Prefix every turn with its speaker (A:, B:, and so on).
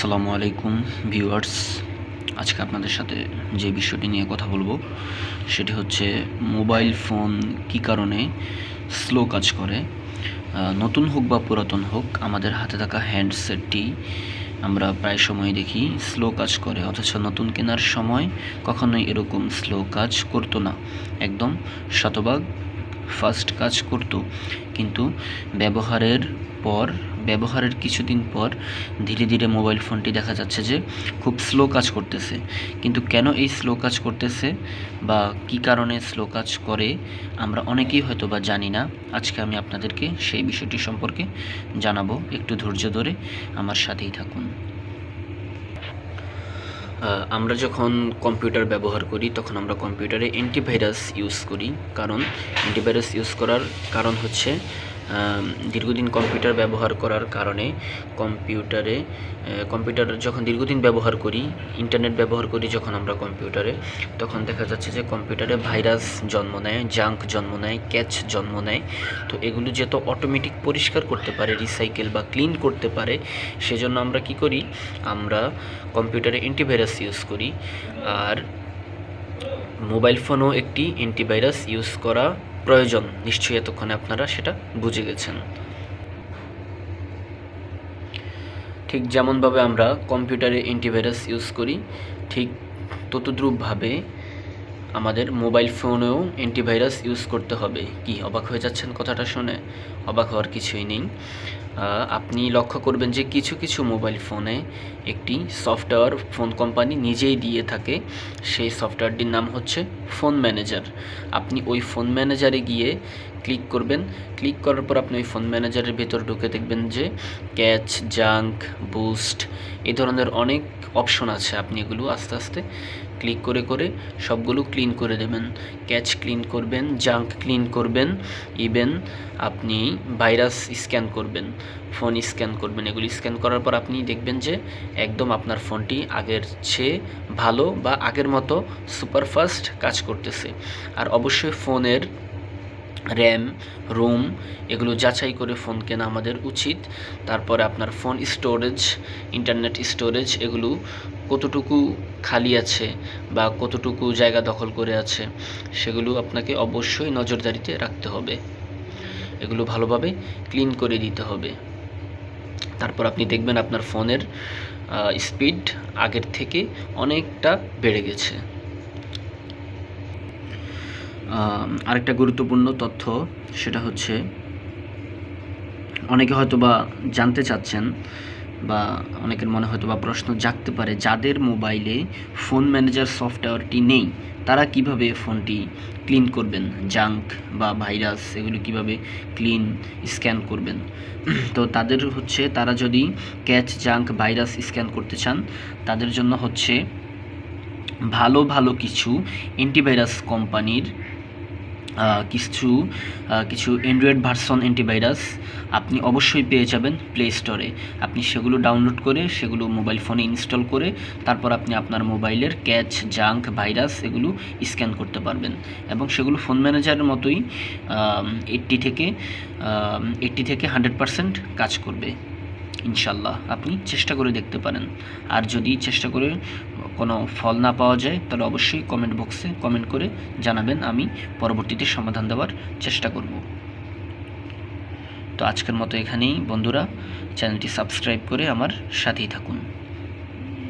A: আসসালামু আলাইকুম, ভিউয়ার্স। আজকে আপনাদের সাথে যে বিষয়টি নিয়ে কথা বলব, সেটি হচ্ছে মোবাইল ফোন কি কারণে স্লো কাজ করে। নতুন হোক বা পুরাতন হোক, আমাদের হাতে থাকা হ্যান্ডসেটটি আমরা প্রায় সময় দেখি স্লো কাজ করে, অথচ নতুন কেনার সময় কখনোই এরকম স্লো কাজ করতো না। একদম শতভাগ ফার্স্ট কাজ করতো। কিন্তু ব্যবহারের পর, ব্যবহারের কিছুদিন পর ধীরে ধীরে মোবাইল ফোনটি দেখা যাচ্ছে যে খুব স্লো কাজ করতেছে। কিন্তু কেন এই স্লো কাজ করতেছে বা কি কারণে স্লো কাজ করে, আমরা অনেকেই হয়তো বা জানি না। আজকে আমি আপনাদেরকে সেই বিষয়টি সম্পর্কে জানাব। একটু ধৈর্য ধরে আমার সাথেই থাকুন। আমরা যখন কম্পিউটার ব্যবহার করি, তখন আমরা কম্পিউটারে অ্যান্টিভাইরাস ইউজ করি। কারণ অ্যান্টিভাইরাস ইউজ করার কারণ হচ্ছে দীর্ঘদিন কম্পিউটার ব্যবহার করার কারণে কম্পিউটারে কম্পিউটার যখন দীর্ঘদিন ব্যবহার করি, ইন্টারনেট ব্যবহার করি যখন আমরা কম্পিউটারে, তখন দেখা যাচ্ছে যে কম্পিউটারে ভাইরাস জন্ম নেয়, জাঙ্ক জন্ম নেয়, ক্যাচ জন্ম নেয়। তো এগুলো যেহেতু অটোমেটিক পরিষ্কার করতে পারে, রিসাইকেল বা ক্লিন করতে পারে, সেজন্য আমরা কি করি, আমরা কম্পিউটারে অ্যান্টিভাইরাস ইউজ করি। আর মোবাইল ফোনও একটি অ্যান্টিভাইরাস ইউজ করা প্রয়োজন। নিশ্চয়ই এতক্ষণে আপনারা সেটা বুঝে গেছেন। ঠিক যেমনভাবে আমরা কম্পিউটারে অ্যান্টিভাইরাস ইউজ করি, ঠিক ততদ্রূপভাবে আমাদের মোবাইল ফোনেও অ্যান্টিভাইরাস ইউজ করতে হবে। কি, অবাক হয়ে যাচ্ছেন কথাটা শুনে? অবাক হওয়ার কিছুই নেই। আপনি লক্ষ্য করবেন যে কিছু কিছু মোবাইল ফোনে একটি সফটওয়্যার ফোন কোম্পানি নিজেই দিয়ে থাকে। সেই সফটওয়্যারটির নাম হচ্ছে ফোন ম্যানেজার। আপনি ওই ফোন ম্যানেজারে গিয়ে ক্লিক করবেন। ক্লিক করার পর আপনি ওই ফোন ম্যানেজারের ভেতর ঢুকে দেখবেন যে ক্যাচ, জাঙ্ক, বুস্ট এই ধরনের অনেক অপশন আছে। আপনি এগুলো আস্তে আস্তে ক্লিক করে করে সবগুলো ক্লিন করে দেবেন। ক্যাচ ক্লিন করবেন জাঙ্ক ক্লিন করবেন ইভেন আপনি ভাইরাস স্ক্যান করবেন ফোন স্ক্যান করবেন। এগুলি স্ক্যান করার পর আপনি দেখবেন যে একদম আপনার ফোনটি আগের চেয়ে ভালো বা আগের মতো সুপারফাস্ট কাজ করতেছে। আর অবশ্যই ফোনের র্যাম রোম এগুলো যাচাই করে ফোন কেনা আমাদের উচিত। তারপরে আপনার ফোন স্টোরেজ ইন্টারনেট স্টোরেজ এগুলো কতটুকু খালি আছে বা কতটুকু জায়গা দখল করে আছে, সেগুলো আপনাকে অবশ্যই নজরদারিতে রাখতে হবে। এগুলো ভালোভাবে ক্লিন করে দিতে হবে। তারপর আপনি দেখবেন আপনার ফোনের স্পিড আগের থেকে অনেকটা বেড়ে গেছে। আরেকটা গুরুত্বপূর্ণ তথ্য সেটা হচ্ছে, অনেকে হয়তো বা জানতে চাচ্ছেন বা অনেকের মনে হয়তো বা প্রশ্ন জাগতে পারে, যাদের মোবাইলে ফোন ম্যানেজার সফটওয়্যারটি নেই, তারা কীভাবে ফোনটি ক্লিন করবেন? জাঙ্ক বা ভাইরাস, এগুলো কীভাবে ক্লিন, স্ক্যান করবেন? তো তাদের হচ্ছে, তারা যদি ক্যাচ, জাঙ্ক, ভাইরাস স্ক্যান করতে চান, তাদের জন্য হচ্ছে ভালো ভালো কিছু অ্যান্টিভাইরাস কোম্পানির কিছু কিছু অ্যান্ড্রয়েড ভার্সন অ্যান্টিভাইরাস আপনি অবশ্যই পেয়ে যাবেন প্লে স্টোরে আপনি সেগুলো ডাউনলোড করে, সেগুলো মোবাইল ফোনে ইনস্টল করে, তারপর আপনি আপনার মোবাইলের ক্যাচ জাঙ্ক ভাইরাস এগুলো স্ক্যান করতে পারবেন। এবং সেগুলো ফোন ম্যানেজারের মতোই এইট্টি থেকে এইট্টি থেকে হান্ড্রেড পারসেন্ট কাজ করবে। ইনশাল্লাহ আপনি চেষ্টা করে দেখতে পারেন। আর যদি চেষ্টা করে কোনো ফল না পাওয়া যায়, তাহলে অবশ্যই কমেন্ট বক্সে কমেন্ট করে জানাবেন, আমি পরবর্তীতে সমাধান দেওয়ার চেষ্টা করব। তো আজকের মতো এখানেই। বন্ধুরা চ্যানেলটি সাবস্ক্রাইব করে আমার সাথেই থাকুন।